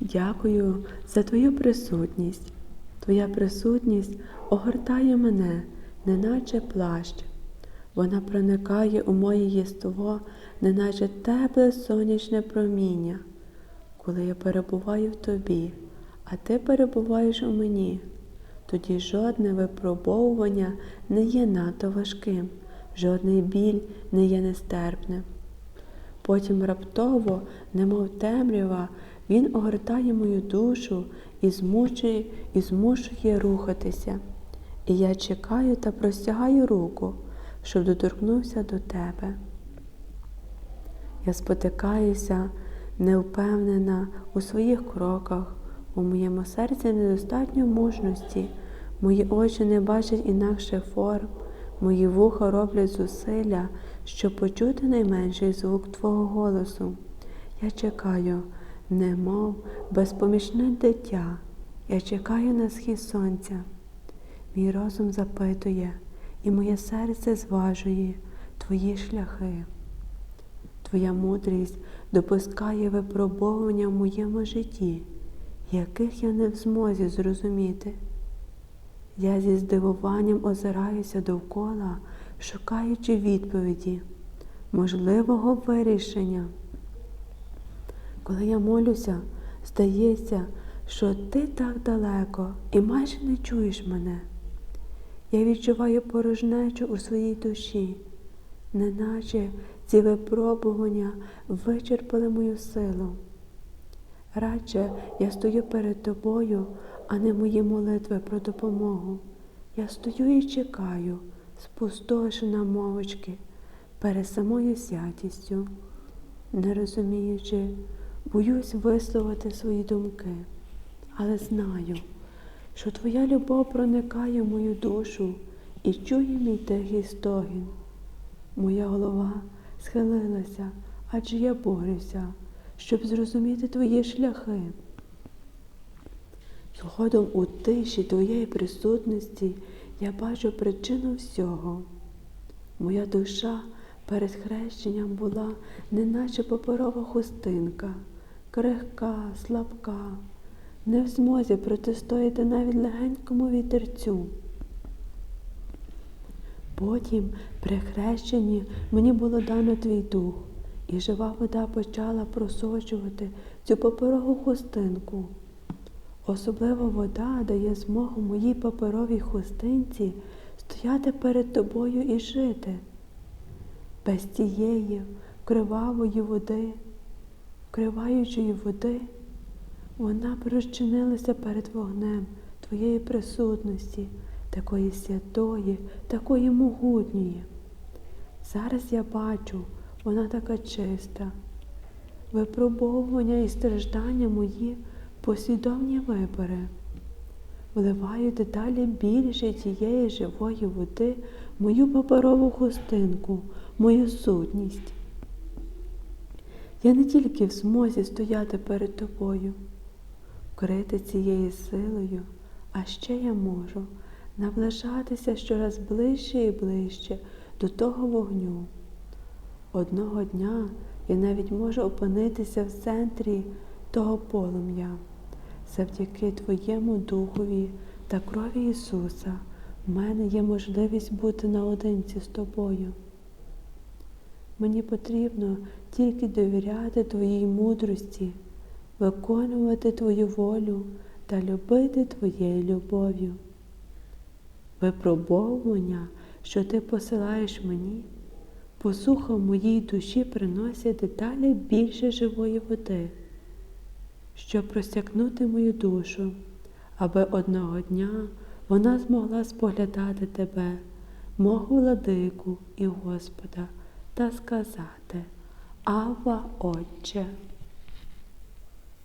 Дякую за Твою присутність. Твоя присутність огортає мене, неначе плащ. Вона проникає у моє єство, неначе тепле сонячне проміння. Коли я перебуваю в тобі, а ти перебуваєш у мені, тоді жодне випробовування не є надто важким, жодний біль не є нестерпним. Потім раптово, немов темрява, він огортає мою душу і змушує, і змушує рухатися. І я чекаю та простягаю руку, щоб доторкнувся до тебе. Я спотикаюся, невпевнена у своїх кроках, у моєму серці недостатньо мужності, мої очі не бачать інакше форм, мої вуха роблять зусилля, щоб почути найменший звук Твого голосу. Я чекаю, немов безпомічне дитя, я чекаю на схід сонця. Мій розум запитує, і моє серце зважує Твої шляхи. Твоя мудрість допускає випробовування в моєму житті, яких я не в змозі зрозуміти. Я зі здивуванням озираюся довкола, шукаючи відповіді, можливого вирішення. Коли я молюся, здається, що ти так далеко і майже не чуєш мене. Я відчуваю порожнечу у своїй душі, неначе ці випробування вичерпали мою силу. Радше я стою перед тобою, а не мої молитви про допомогу. Я стою і чекаю, спустошена мовочки, перед самою святістю, не розуміючи, боюсь висловити свої думки, але знаю, що Твоя любов проникає в мою душу і чує мій тихий стогін. Моя голова схилилася, адже я борюся, щоб зрозуміти твої шляхи. Згодом у тиші твоєї присутності я бачу причину всього. Моя душа перед хрещенням була, неначе паперова хустинка, крихка, слабка, не в змозі протистояти навіть легенькому вітерцю. Потім при хрещенні мені було дано твій дух, і жива вода почала просочувати цю паперову хустинку. Особливо вода дає змогу моїй паперовій хустинці стояти перед тобою і жити. Без цієї кривавої води, вкриваючої води, вона розчинилася перед вогнем твоєї присутності, такої святої, такої могутньої. Зараз я бачу, вона така чиста. Випробовування і страждання мої послідовні вибори. Вливаю деталі більше тієї живої води мою паперову хустинку, мою сутність. Я не тільки в змозі стояти перед тобою, вкрити цією силою, а ще я можу наближатися щораз ближче і ближче до того вогню. Одного дня я навіть можу опинитися в центрі того полум'я. Завдяки Твоєму Духові та крові Ісуса в мене є можливість бути наодинці з тобою. Мені потрібно тільки довіряти Твоїй мудрості, виконувати Твою волю та любити Твоєю любов'ю. Випробовування, що ти посилаєш мені, посуха в моїй душі приносять деталі більше живої води, щоб простякнути мою душу, аби одного дня вона змогла споглядати тебе, мого владику і Господа, та сказати Ава, Отче.